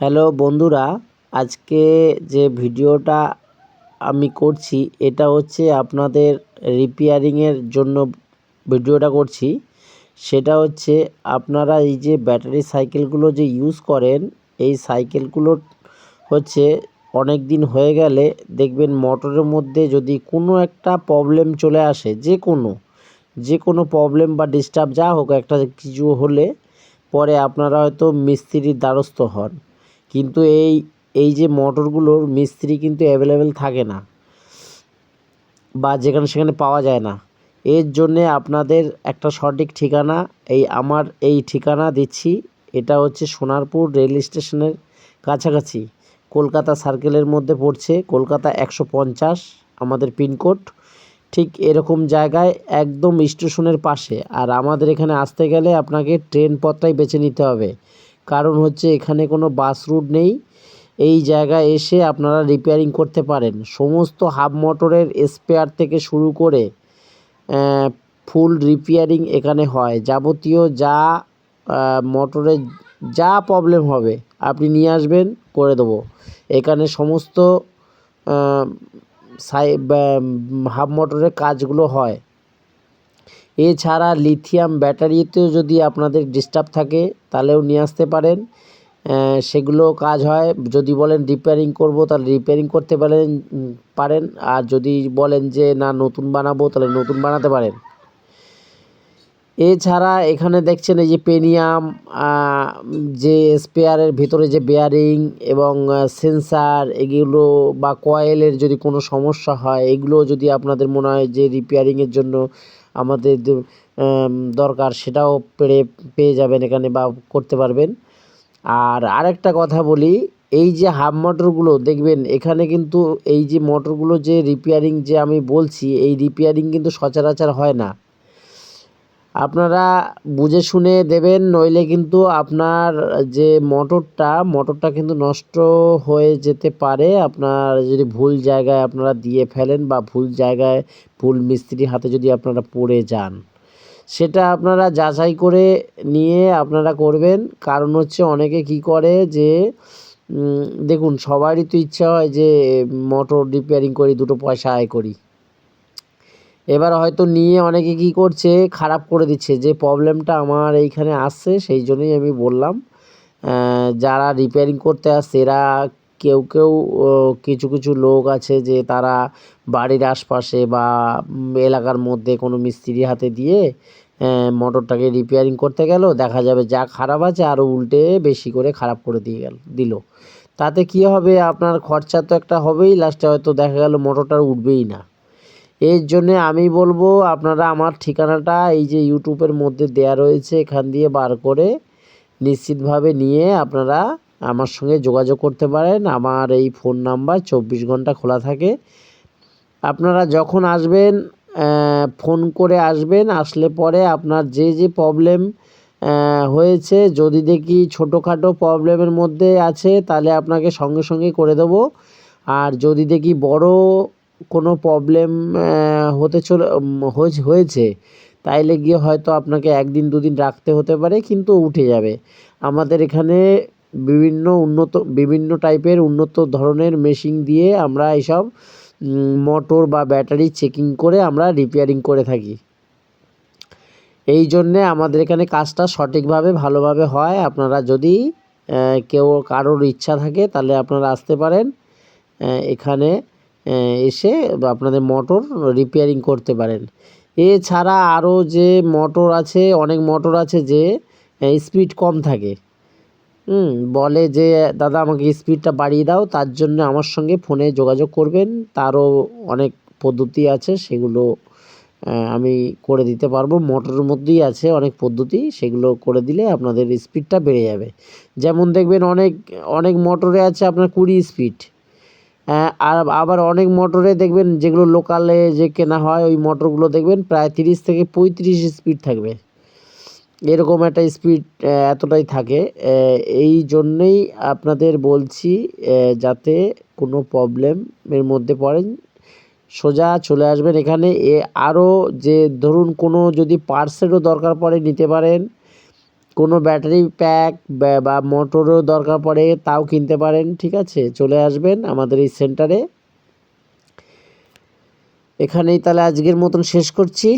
Hello বন্ধুরা, আজকে যে ভিডিওটা আমি করছি, এটা হচ্ছে আপনাদের রিপেয়ারিংয়ের জন্য ভিডিওটা করছি। সেটা হচ্ছে আপনারা এই যে ব্যাটারি সাইকেলগুলো যে ইউজ করেন, এই সাইকেলগুলো হচ্ছে অনেক দিন হয়ে গেলে দেখবেন মোটরের মধ্যে যদি কোনো একটা প্রবলেম চলে আসে, যে কোনো যে কোনো প্রবলেম বা ডিস্টার্ব যা হোক একটা কিছু হলে পরে আপনারা হয়তো মিস্ত্রির দ্বারস্থ হন। কিন্তু এই এই যে মোটরগুলোর মিস্ত্রি কিন্তু অ্যাভেলেবেল থাকে না বা যেখানে সেখানে পাওয়া যায় না। এর জন্যে আপনাদের একটা সঠিক ঠিকানা, এই আমার এই ঠিকানা দিচ্ছি। এটা হচ্ছে সোনারপুর রেল স্টেশনের কাছাকাছি। কলকাতা সার্কেলের মধ্যে পড়ছে, কলকাতা একশো পঞ্চাশ, আমাদের পিনকোড। ঠিক এরকম জায়গায় একদম স্টেশনের পাশে। আর আমাদের এখানে আসতে গেলে আপনাকে ট্রেন পথটাই বেছে নিতে হবে। কারণ হচ্ছে এখানে কোনো বাস রুট নেই। এই জায়গায় এসে আপনারা রিপেয়ারিং করতে পারেন। সমস্ত হাফ মোটরের স্পেয়ার থেকে শুরু করে ফুল রিপেয়ারিং এখানে হয়। যাবতীয় যা মোটরের যা প্রবলেম হবে, আপনি নিয়ে আসবেন, করে দেবো। এখানে সমস্ত সাই হাফ মোটরের কাজগুলো হয়। এছাড়া লিথিয়াম ব্যাটারিতেও যদি আপনাদের ডিস্টার্ব থাকে, তাহলেও নিয়ে আসতে পারেন। সেগুলো কাজ হয়। যদি বলেন রিপেয়ারিং করব, তাহলে রিপেয়ারিং করতে পারেন পারেন। আর যদি বলেন যে, না, নতুন বানাবো, তাহলে নতুন বানাতে পারেন। এছাড়া এখানে দেখছেন এই যে পেনিয়াম যে স্পেয়ারের ভিতরে যে বেয়ারিং এবং সেন্সার এগুলো বা কয়েলের যদি কোনো সমস্যা হয় এগুলো যদি আপনাদের মনে হয় যে রিপেয়ারিংয়ের জন্য আমাদের দরকার সেটাও পেরে, পেয়ে যাবেন এখানে বা করতে পারবেন। আর আরেকটা কথা বলি, এই যে হাফ মোটরগুলো, দেখবেন এখানে কিন্তু এই যে মোটরগুলো যে রিপেয়ারিং যে আমি বলছি, এই রিপেয়ারিং কিন্তু সচরাচর হয় না। আপনারা বুঝে শুনে দেবেন, নইলে কিন্তু আপনার যে মোটরটা মোটরটা কিন্তু নষ্ট হয়ে যেতে পারে। আপনার যদি ভুল জায়গায় আপনারা দিয়ে ফেলেন বা ভুল জায়গায় ভুল মিস্ত্রির হাতে যদি আপনারা পড়ে যান, সেটা আপনারা যাচাই করে নিয়ে আপনারা করবেন। কারণ হচ্ছে অনেকে কি করে যে দেখুন, সবারই তো ইচ্ছা হয় যে, মোটর রিপেয়ারিং করি, দুটো পয়সা আয় করি। এবার হয়তো নিয়ে অনেকে কি করছে, খারাপ করে দিচ্ছে। যে প্রবলেমটা আমার এইখানে আসছে, সেই জন্যই আমি বললাম। যারা রিপেয়ারিং করতে আসছে, এরা কেউ কেউ কিছু কিছু লোক আছে যে তারা বাড়ির আশপাশে বা এলাকার মধ্যে কোনো মিস্ত্রির হাতে দিয়ে মোটরটাকে রিপেয়ারিং করতে গেল। দেখা যাবে যা খারাপ আছে আরও উল্টে বেশি করে খারাপ করে দিয়ে গেল, দিল। তাতে কী হবে? আপনার খরচা তো একটা হবেই লাস্টে হয়তো দেখা গেল মোটরটা উঠবেই না। এর জন্যে আমি বলব আপনারা আমার ঠিকানাটা এই যে ইউটিউবের মধ্যে দেয়া রয়েছে, এখান দিয়ে বার করে নিশ্চিতভাবে নিয়ে আপনারা আমার সঙ্গে যোগাযোগ করতে পারেন। আমার এই ফোন নাম্বার চব্বিশ ঘণ্টা খোলা থাকে। আপনারা যখন আসবেন ফোন করে আসবেন, আসলে পরে আপনার যে যে প্রবলেম হয়েছে, যদি দেখি ছোটোখাটো প্রবলেমের মধ্যে আছে, তাহলে আপনাকে সঙ্গে সঙ্গে করে দেবো। আর যদি দেখি বড় কোনো প্রবলেম হতে চলে হয়েছে তাইলে গিয়ে হয়তো আপনাকে একদিন দুদিন রাখতে হতে পারে, কিন্তু উঠে যাবে। আমাদের এখানে বিভিন্ন উন্নত, বিভিন্ন টাইপের উন্নত ধরনের মেশিন দিয়ে আমরা এইসব মোটর বা ব্যাটারি চেকিং করে আমরা রিপেয়ারিং করে থাকি। এই জন্যে আমাদের এখানে কাজটা সঠিকভাবে, ভালোভাবে হয়। আপনারা যদি কেউ কারোর ইচ্ছা থাকে, তাহলে আপনারা আসতে পারেন এখানে। এসে আপনাদের মোটর রিপেয়ারিং করতে পারেন। এছাড়া আরও যে মোটর আছে, অনেক মোটর আছে যে স্পিড কম থাকে। বলে যে, দাদা, আমাকে স্পিডটা বাড়িয়ে দাও, তার জন্য আমার সঙ্গে ফোনে যোগাযোগ করবেন। তারও অনেক পদ্ধতি আছে, সেগুলো আমি করে দিতে পারব। মোটরের মধ্যেই আছে অনেক পদ্ধতি, সেগুলো করে দিলে আপনাদের স্পিডটা বেড়ে যাবে। যেমন দেখবেন অনেক অনেক মোটরে আছে আপনার কুড়ি স্পিড আর আবার অনেক মোটরে দেখবেন যেগুলো লোকালে যে কেনা হয়, ওই মোটরগুলো দেখবেন প্রায় তিরিশ থেকে পঁয়ত্রিশ স্পিড থাকবে। এরকম একটা স্পিড এতটাই থাকে। এই জন্যেই আপনাদের বলছি যাতে কোনো প্রবলেমের মধ্যে পড়েন, সোজা চলে আসবেন এখানে। এ আরও যে ধরুন কোনো যদি পার্সেরও দরকার পড়ে নিতে পারেন কোনো ব্যাটারি প্যাক বা মোটরও দরকার পড়ে, তাও কিনতে পারেন, ঠিক আছে? চলে আসবেন আমাদের এই সেন্টারে। এখানেই তাহলে আজকের মতন শেষ করছি।